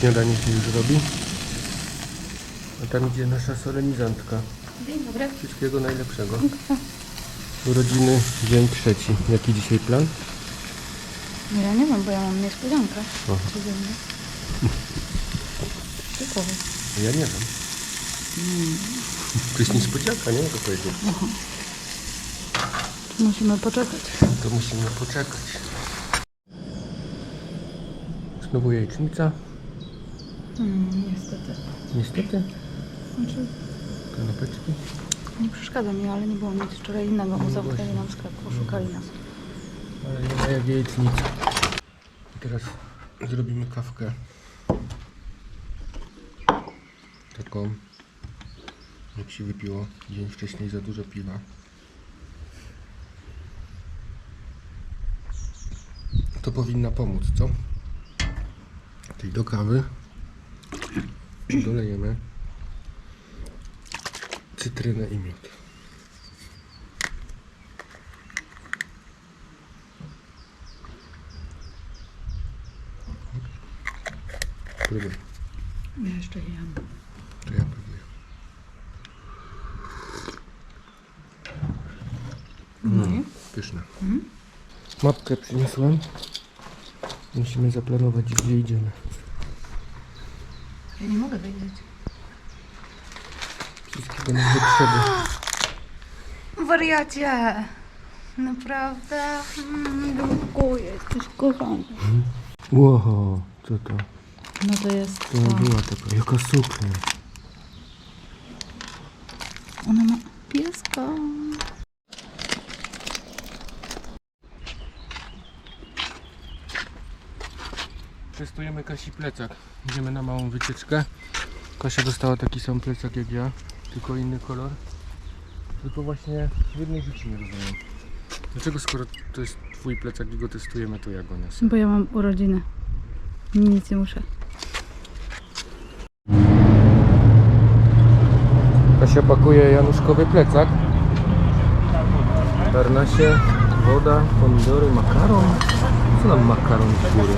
Śniadanie się już robi. A tam idzie nasza solenizantka. Dzień dobry. Wszystkiego najlepszego. Urodziny, dzień trzeci. Jaki dzisiaj plan? No ja nie wiem, bo ja mam niespodziankę. Aha. Codziennie. Ja nie wiem. To jest niespodzianka, nie mogę powiedzieć. Musimy poczekać. To musimy poczekać. Znowu jajecznica. Niestety. Niestety. Znaczy, Kanapeczki. nie przeszkadza mi, ale nie było nic wczoraj innego, bo zamknęli nam sklep, poszukali nas. Ale nie ma jak. I teraz zrobimy kawkę. Taką, jak się wypiło dzień wcześniej za dużo piwa. To powinna pomóc, co? Czyli do kawy dolejemy cytrynę i miód. Próbuj. Ja jeszcze jem. To ja próbuję. No i? Pyszne. Mapkę przyniosłem. Musimy zaplanować, gdzie idziemy. Ja nie mogę wiedzieć. Wszystkiego najlepszego. Wariacie! Naprawdę? Mm, dziękuję, jesteś kochany. Ło, co to? No to jest To była taka. Jaka suknia. Ona ma pieska. Testujemy Kasi plecak. Idziemy na małą wycieczkę. Kasia dostała taki sam plecak jak ja, tylko inny kolor. Tylko właśnie w jednej rzeczy nie rozumiem. Dlaczego skoro to jest twój plecak i go testujemy, to ja go niosę? Bo ja mam urodziny. Nic nie muszę. Kasia pakuje Januszkowy plecak. Tarnasie, woda, pomidory, makaron. Co nam makaron z góry?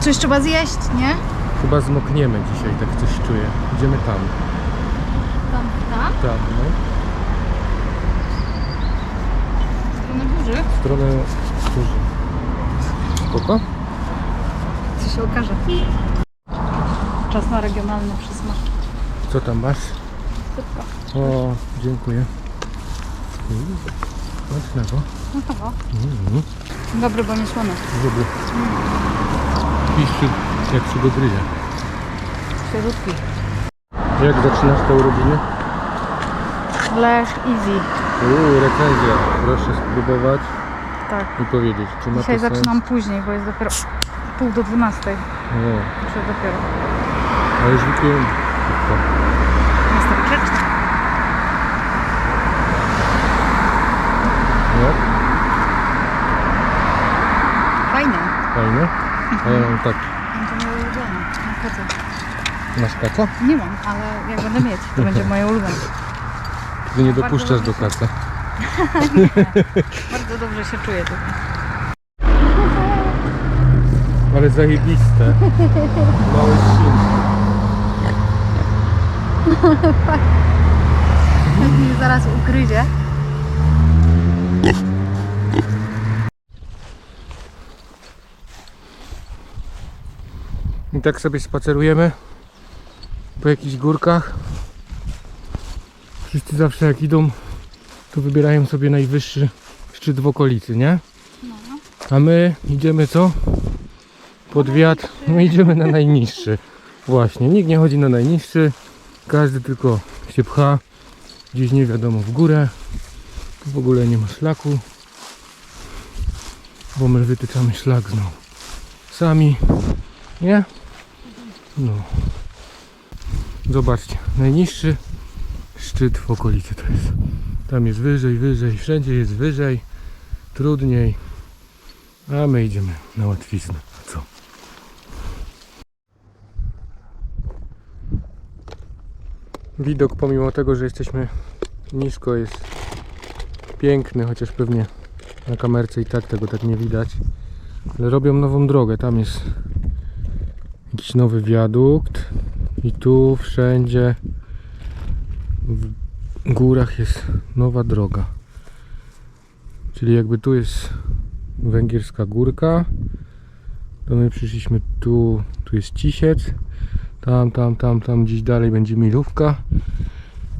Coś trzeba zjeść, nie? Chyba zmokniemy dzisiaj, tak coś czuję. Idziemy tam. Tam, tak? Tak, no. W stronę burzy. W stronę burzy. Spoko? Co się okaże. Czas na regionalny przysmak. Co tam masz? Sypka. O, dziękuję. Mm, Smacznego. No to o. Dobry, bo nie słony. Dobry. Piszczy jak się go gryzie. Jak zaczynasz te urodziny? Leż easy. Uuu, recenzja. Proszę spróbować Tak. i powiedzieć, czy ma Dzisiaj to sens. zaczynam później, bo jest dopiero pół do dwunastej. O, Czy dopiero. ale już wypiłem. Tylko. Jestem grzeczna. Jak? A ja mam tak. Będzie moje ulubione. Na koce. Masz kaca? Nie mam, ale jak będę mieć, to będzie moje ulubione. Ty nie dopuszczasz do kaca. Bardzo dobrze się czuję tutaj. Ale zajebiste. Mały świn. mnie zaraz ugryzie. I tak sobie spacerujemy po jakichś górkach. Wszyscy zawsze jak idą, to wybierają sobie najwyższy szczyt w okolicy, nie? A my idziemy co? Pod wiatr, no idziemy na najniższy. Właśnie, nikt nie chodzi na najniższy, każdy tylko się pcha gdzieś nie wiadomo w górę. Tu w ogóle nie ma szlaku, bo my wytyczamy szlak znowu. Sami, nie? No. Zobaczcie, najniższy szczyt w okolicy to jest. Tam jest wyżej, wyżej, wszędzie jest wyżej, trudniej. A my idziemy na łatwiznę. Co? Widok pomimo tego, że jesteśmy nisko jest piękny, chociaż pewnie na kamerce i tak tego tak nie widać. Ale robią nową drogę. Tam jest jakiś nowy wiadukt. I tu wszędzie w górach jest nowa droga. Czyli jakby tu jest węgierska górka. To my przyszliśmy tu, tu jest Cisiec. Tam, tam, tam, tam gdzieś dalej będzie milówka.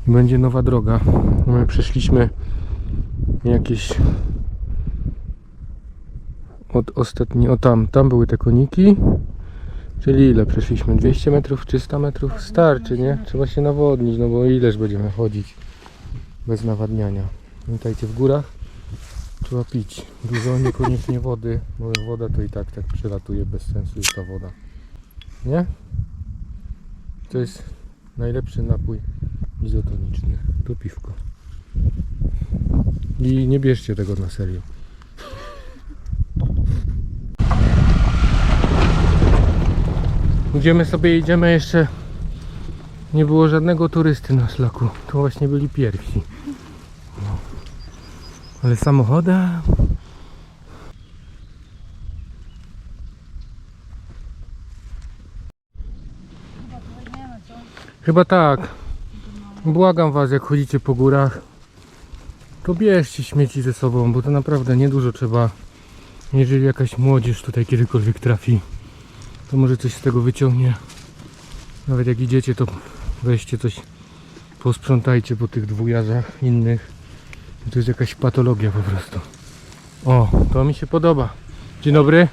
I będzie nowa droga. My przeszliśmy jakieś od ostatni, o tam, tam były te koniki. Czyli ile przeszliśmy? 200 metrów, 300 metrów? Starczy, nie? Trzeba się nawodnić, no bo ileż będziemy chodzić bez nawadniania. Pamiętajcie, w górach trzeba pić dużo, niekoniecznie wody, bo woda to i tak tak przelatuje, bez sensu jest ta woda. Nie? To jest najlepszy napój izotoniczny. To piwko. I nie bierzcie tego na serio. Idziemy sobie, idziemy jeszcze. Nie było żadnego turysty na szlaku. To właśnie byli pierwsi. No. Ale samochodem. Chyba tak. Błagam was, jak chodzicie po górach, to bierzcie śmieci ze sobą, bo to naprawdę niedużo trzeba. Jeżeli jakaś młodzież tutaj kiedykolwiek trafi, to może coś z tego wyciągnie. Nawet jak idziecie, to weźcie coś, posprzątajcie po tych dwujarzach innych. To jest jakaś patologia po prostu. O, to mi się podoba. Dzień dobry.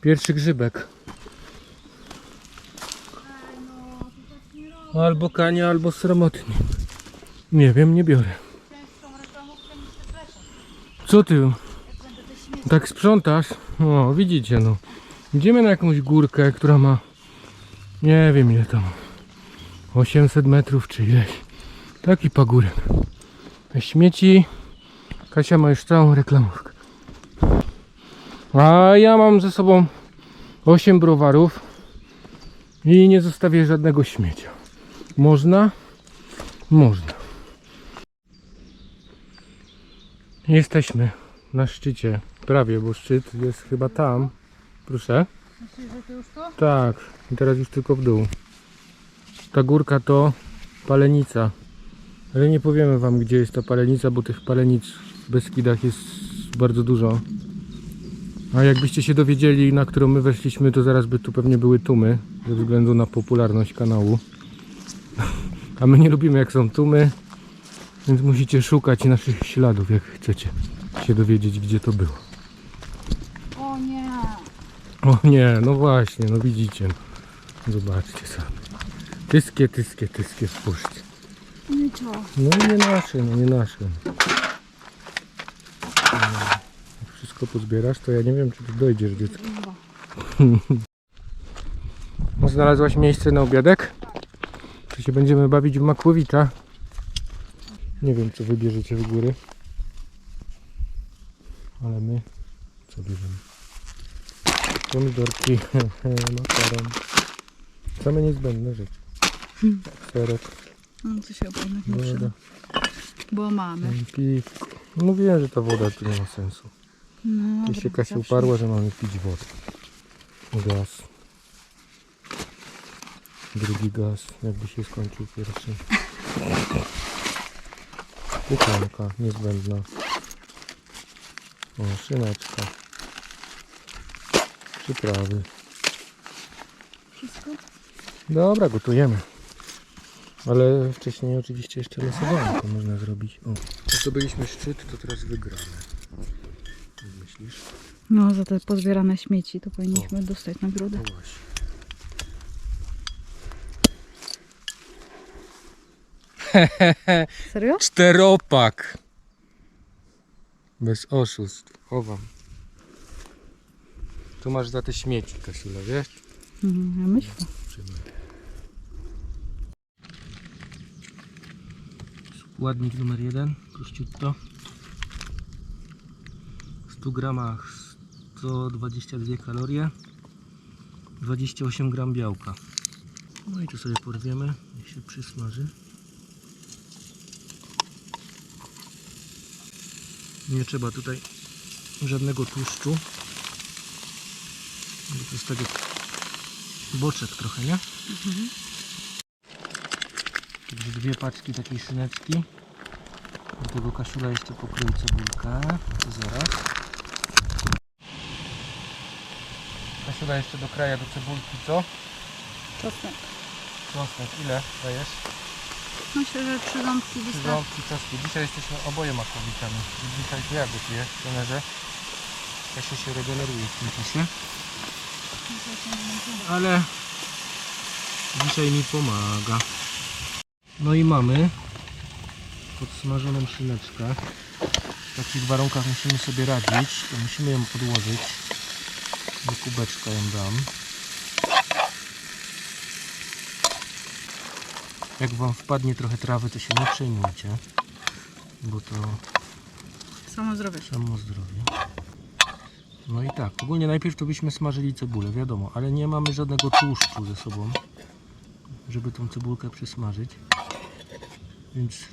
Pierwszy grzybek. Albo kania, albo sromotnie. Nie wiem, nie biorę. Co ty? Tak sprzątasz? O, widzicie no. Idziemy na jakąś górkę, która ma nie wiem ile tam 800 metrów czy ileś. Taki pagórek. Śmieci. Kasia ma już całą reklamówkę. A ja mam ze sobą 8 browarów i nie zostawię żadnego śmiecia. Można? Można. Jesteśmy na szczycie. Prawie, bo szczyt jest chyba tam. Proszę. Myślisz, że to już to? Tak, i teraz już tylko w dół. Ta górka to palenica. Ale nie powiemy wam gdzie jest ta palenica, bo tych palenic w Beskidach jest bardzo dużo. A jakbyście się dowiedzieli, na którą my weszliśmy, to zaraz by tu pewnie były tumy, ze względu na popularność kanału. A my nie lubimy jak są tumy, więc musicie szukać naszych śladów, jak chcecie się dowiedzieć, gdzie to było. O nie. No właśnie, no widzicie. Zobaczcie sobie. Tyskie, tyskie, tyskie. No i co? No nie nasze, no nie nasze. No, Jak wszystko pozbierasz, to ja nie wiem, czy ty dojdziesz dziecko. Znalazłaś miejsce na obiadek? Czy się będziemy bawić w makłowicza? Nie wiem, co wybierzecie w góry. Ale my co bierzemy? Pomidorki, makaron. Same niezbędne rzeczy. Serek, No co się opowiem, nie przyda. Bo mamy. piwko. Mówiłem, że ta woda tu nie ma sensu. No, się dobra, Kasia zawsze. uparła, że mamy pić wodę. Gaz. Drugi gaz, jakby się skończył pierwszy. Kuchenka niezbędna. O, szyneczka. Przyprawy. Wszystko? Dobra, gotujemy. Ale wcześniej oczywiście jeszcze losowanie to można zrobić. O, zdobyliśmy szczyt, to teraz wygramy. Jak Myślisz? No, za te pozbierane śmieci to powinniśmy dostać nagrodę. No właśnie. Serio? Czteropak. Bez oszustw. Chowam. Tu masz za te śmieci, Kasiula, wiesz? Mhm, ja myślę. Składnik numer jeden, prościutto. W 100 gramach 122 kalorie, 28 gram białka. No i tu sobie porwiemy, niech się przysmaży. Nie trzeba tutaj żadnego tłuszczu. To jest boczek trochę, nie? Także dwie paczki takiej szyneczki. Do tego Kasiula jeszcze pokroi cebulkę. To zaraz. Kasiula jeszcze do kraja do cebulki, co? Czosnek. Czosnek, ile dajesz? Myślę, że trzy ząbki Trzy wystarczy. ząbki czosnku. Dzisiaj jesteśmy oboje makowikami. Dzisiaj to ja gotuję trenerze. Kasia się regeneruje w tym czasie. Ale dzisiaj mi pomaga. No i mamy podsmażoną szyneczkę. W takich warunkach musimy sobie radzić. To musimy ją podłożyć. Do kubeczka ją dam. Jak wam wpadnie trochę trawy, to się nie przejmujcie. Bo to Samo zdrowie. Samo zdrowie. No i tak, ogólnie najpierw to byśmy smażyli cebulę, wiadomo, ale nie mamy żadnego tłuszczu ze sobą, żeby tą cebulkę przysmażyć. Więc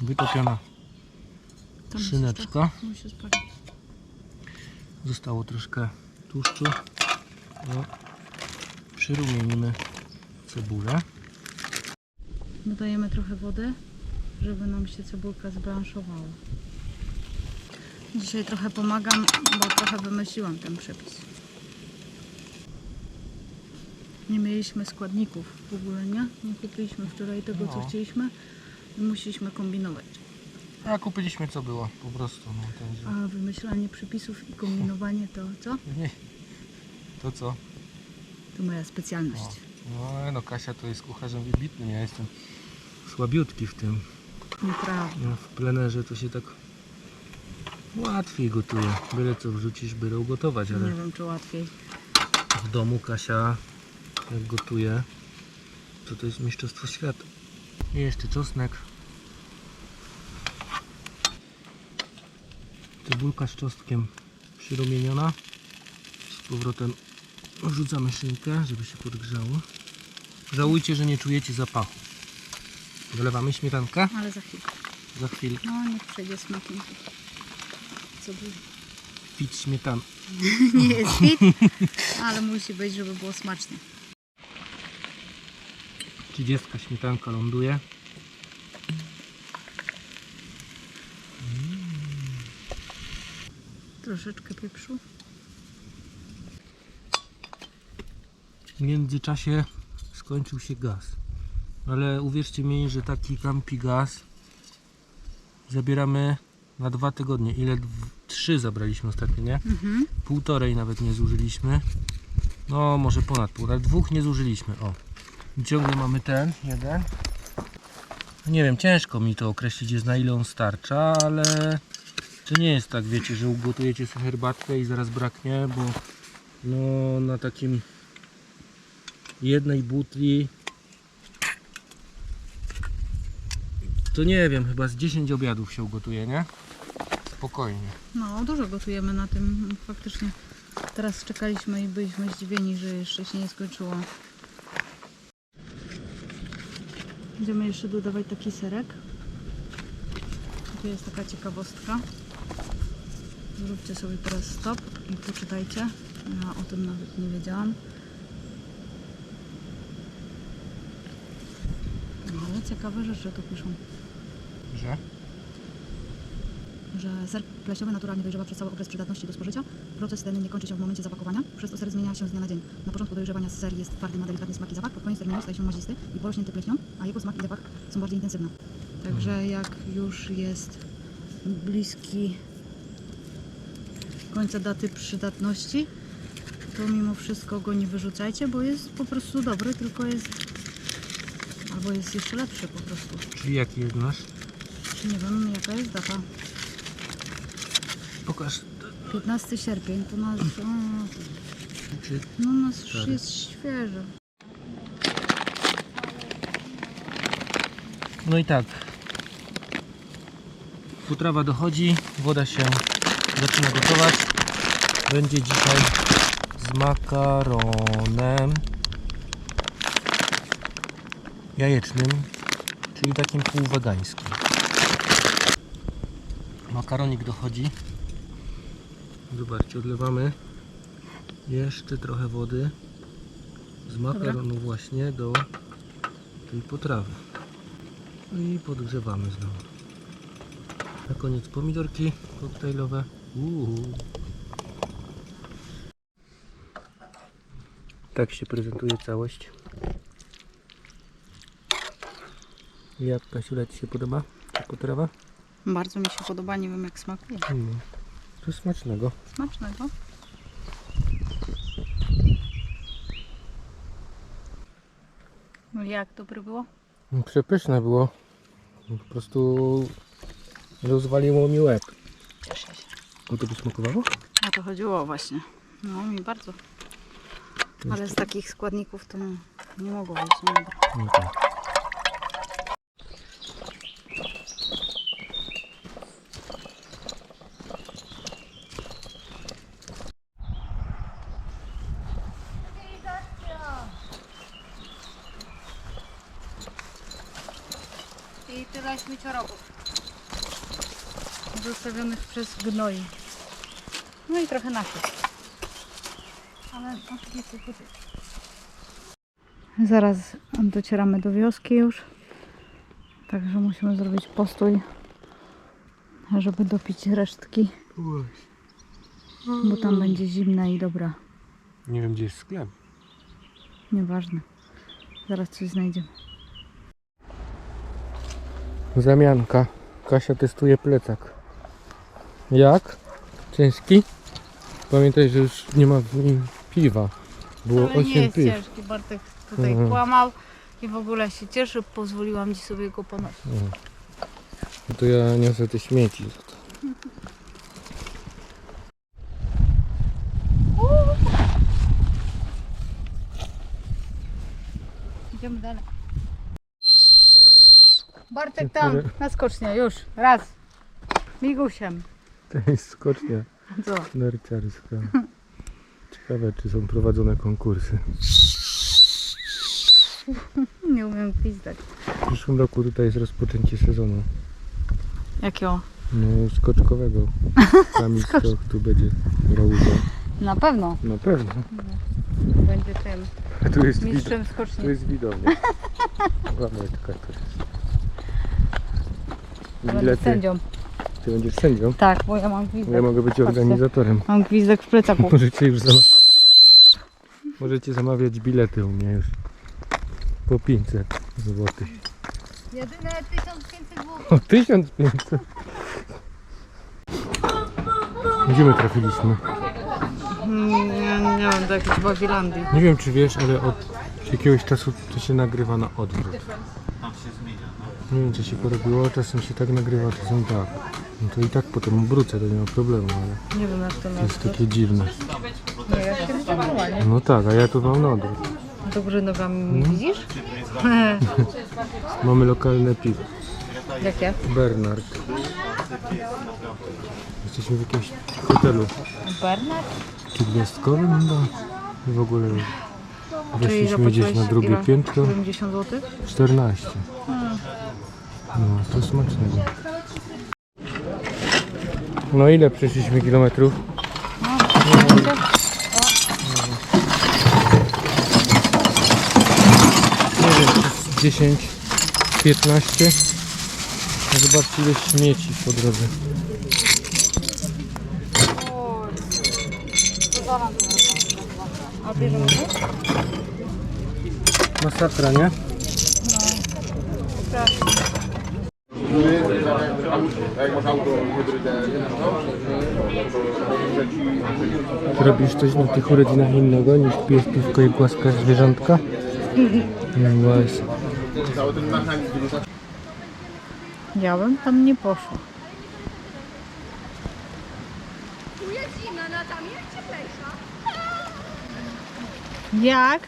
wytopiona szyneczka. się spalić. Zostało troszkę tłuszczu. No, przyrumienimy cebulę. Dodajemy trochę wody, żeby nam się cebulka zblanszowała. Dzisiaj trochę pomagam, bo trochę wymyśliłam ten przepis. Nie mieliśmy składników w ogóle, nie? Nie kupiliśmy wczoraj tego, co No. chcieliśmy i musieliśmy kombinować. A kupiliśmy co było, po prostu. No, także... A wymyślanie przepisów i kombinowanie to co? Nie. To co? To moja specjalność. No, no Kasia to jest kucharzem wybitnym, ja jestem słabiutki w tym. Nieprawda. No, w plenerze to się tak łatwiej gotuje. Byle co wrzucisz, byle ugotować, Nie ale wiem, czy łatwiej. w domu Kasia jak gotuje, to to jest mistrzostwo świata. I jeszcze czosnek. Cebulka z czosnkiem przyrumieniona. Z powrotem wrzucamy szynkę, żeby się podgrzało. Żałujcie, że nie czujecie zapachu. Wylewamy śmietankę Ale za chwilę. za chwilę. No, niech przejdzie smakiem. By... Pić śmietanę. Nie jest fit, ale musi być, żeby było smacznie. 30 śmietanka ląduje. Troszeczkę pieprzu. W międzyczasie skończył się gaz. Ale uwierzcie mi, że taki kampi gaz zabieramy na dwa tygodnie. Ile? Trzy zabraliśmy ostatnio, nie? Mhm. Półtorej nawet nie zużyliśmy. No, może ponad pół, ale dwóch nie zużyliśmy. O. Ciągle mamy ten, jeden. Nie wiem, ciężko mi to określić, jest na ile on starcza, ale to nie jest tak, wiecie, że ugotujecie sobie herbatkę i zaraz braknie, bo no na takim jednej butli to nie wiem, chyba z 10 obiadów się ugotuje, nie? Spokojnie. No, dużo gotujemy na tym. Faktycznie teraz czekaliśmy i byliśmy zdziwieni, że jeszcze się nie skończyło. Będziemy jeszcze dodawać taki serek. Tu jest taka ciekawostka. Zróbcie sobie teraz stop i poczytajcie. Ja o tym nawet nie wiedziałam. No, ale ciekawe rzeczy tu piszą. Że? Że ser pleśniowy naturalnie dojrzewa przez cały okres przydatności do spożycia. Proces ten nie kończy się w momencie zapakowania, przez to ser zmienia się z dnia na dzień. Na początku dojrzewania ser jest twardy, ma delikatny smak i zapach, pod koniec terminu staje się maźlisty i porośnięty pleśnią, a jego smak i zapach są bardziej intensywne. Także jak już jest bliski końca daty przydatności, to mimo wszystko go nie wyrzucajcie, bo jest po prostu dobry, tylko jest albo jest jeszcze lepszy po prostu. Czyli jaki jest nasz? Nie wiem jaka jest data. Pokaż. 15 sierpień, to nasz, o, Czy no nasz już Stary. jest świeży. No i tak. Potrawa dochodzi, woda się zaczyna gotować. Będzie dzisiaj z makaronem jajecznym, czyli takim półwegańskim. Makaronik dochodzi. Zobaczcie, odlewamy jeszcze trochę wody z makaronu właśnie do tej potrawy. No I podgrzewamy znowu. Na koniec pomidorki koktajlowe. Uuu. Tak się prezentuje całość. Jak Kasiula Ci się podoba ta potrawa? Bardzo mi się podoba, nie wiem jak smakuje. Mm. To smacznego. Smacznego. No jak dobre było? Przepyszne było. Po prostu rozwaliło mi łeb. Cieszę się. O to by smakowało? O to chodziło właśnie. No mi bardzo. Ale z takich składników to nie mogło być niedobre. No tyle śmieciorobów. Zostawionych przez gnoi. No i trochę naszych. Ale oczywiście tutaj. Zaraz docieramy do wioski już. Także musimy zrobić postój, żeby dopić resztki, bo tam będzie zimna i dobra. Nie wiem gdzie jest sklep. Nieważne. Zaraz coś znajdziemy. Zamianka. Kasia testuje plecak. Jak? Ciężki? Pamiętaj, że już nie ma w nim piwa. Było Ale nie 8 jest piw. ciężki, Bartek tutaj Mhm. kłamał i w ogóle się cieszy, pozwoliłam Ci sobie go ponosić. No to ja niosę te śmieci. za to. Idziemy dalej. Bartek tam, na skocznie, już, raz. Migusiem. To jest skocznia Co? narciarska. Ciekawe, czy są prowadzone konkursy. Nie umiem gwizdać. W przyszłym roku tutaj jest rozpoczęcie sezonu. Jakiego? No, skoczkowego. Kamil Stoch tu będzie brał udział. Na pewno Na pewno. będzie tym A tu jest, mistrzem tu skoczni. jest widownia. Ładna taka Będę Bilety. sędzią. Ty będziesz sędzią? Tak, bo ja mam Ja gwizdek. mogę być organizatorem. Mam gwizdek w plecaku. Możecie już zamawiać. Możecie zamawiać bilety u mnie już. Po 500 zł. Jedyne 1500 zł. O 1500. Gdzie my trafiliśmy? Nie, nie wiem, do jakiejś Bawilandii. Nie wiem czy wiesz, ale od jakiegoś czasu to się nagrywa na odwrót. Nie wiem co się porobiło, czasem się tak nagrywa, czasem tak. No to i tak potem obrócę, to nie ma problemu, ale Nie wiem jak to to jest nazwać. takie dziwne. Nie, ja się nie. No tak, a ja tu mam na odwrót. Do góry nogami widzisz? Mamy lokalne piwo. Jakie? Bernard. Jesteśmy w jakimś hotelu Bernard? gwiazdkowym chyba. I w ogóle weszliśmy gdzieś na drugie ile? piętro. 70 zł? 14. No, to smacznego. No ile przeszliśmy kilometrów? Nie wiem, czy z 10, 15. No Zobaczcie ile śmieci po drodze. A bierzemy to? Masakra, nie? Robisz coś na tych urodzinach innego niż pijesz piwko i głaskasz zwierzątka? No właśnie. Ja bym tam nie poszła. Tu jest zimno, no a tam jest cieplejsza. Jak?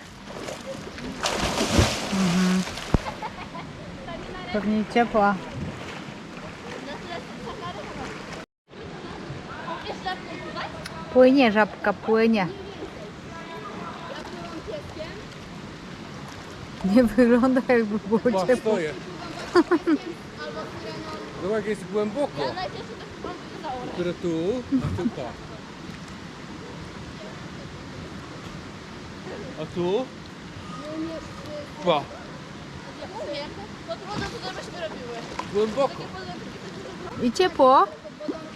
Mhm. Pewnie ciepła. Płynie żabka, płynie. Nie wygląda jakby było ciepło. No jak jest głęboko. Tak Które tu, a tu tak. A tu? Pa, Ja bo to woda to żeśmy robiły. głęboko, I ciepło?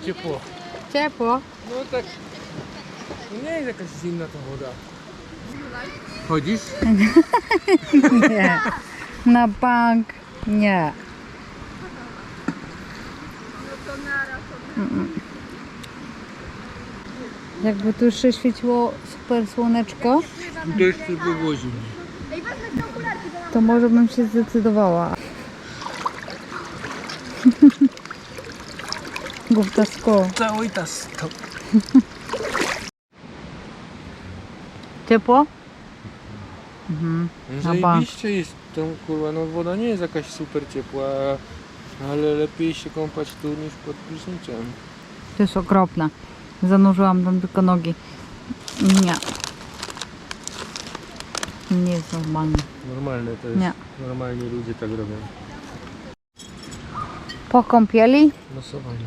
ciepło. Ciepło. No tak, no nie jest jakaś zimna ta woda. Chodzisz? Nie. Na bank nie. Mm-mm. Jakby tu jeszcze świeciło super słoneczko, by było zimno. to może bym się zdecydowała. Główtasko. Cały to. Ciepło? Mhm. Bank. Zajebiście jest tą kurwa, no woda nie jest jakaś super ciepła, ale lepiej się kąpać tu niż pod prysznicem. To jest okropne. Zanurzyłam tam tylko nogi. Nie. Nie jest normalne. Normalne to jest. Nie. Normalni ludzie tak robią. Po kąpieli Losowanie.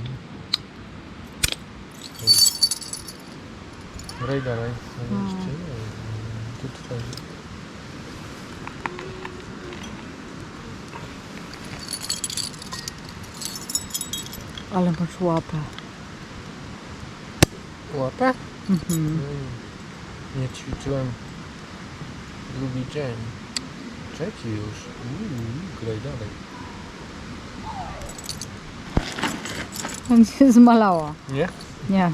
Raj dalej. Ale jeszcze nie. Tu tutaj. Ale masz łapę. Łapę? Mhm. Mm. Nie ćwiczyłem drugi dzień. Trzeci już. Uuu, graj dalej. On się zmalała. Nie? Nie.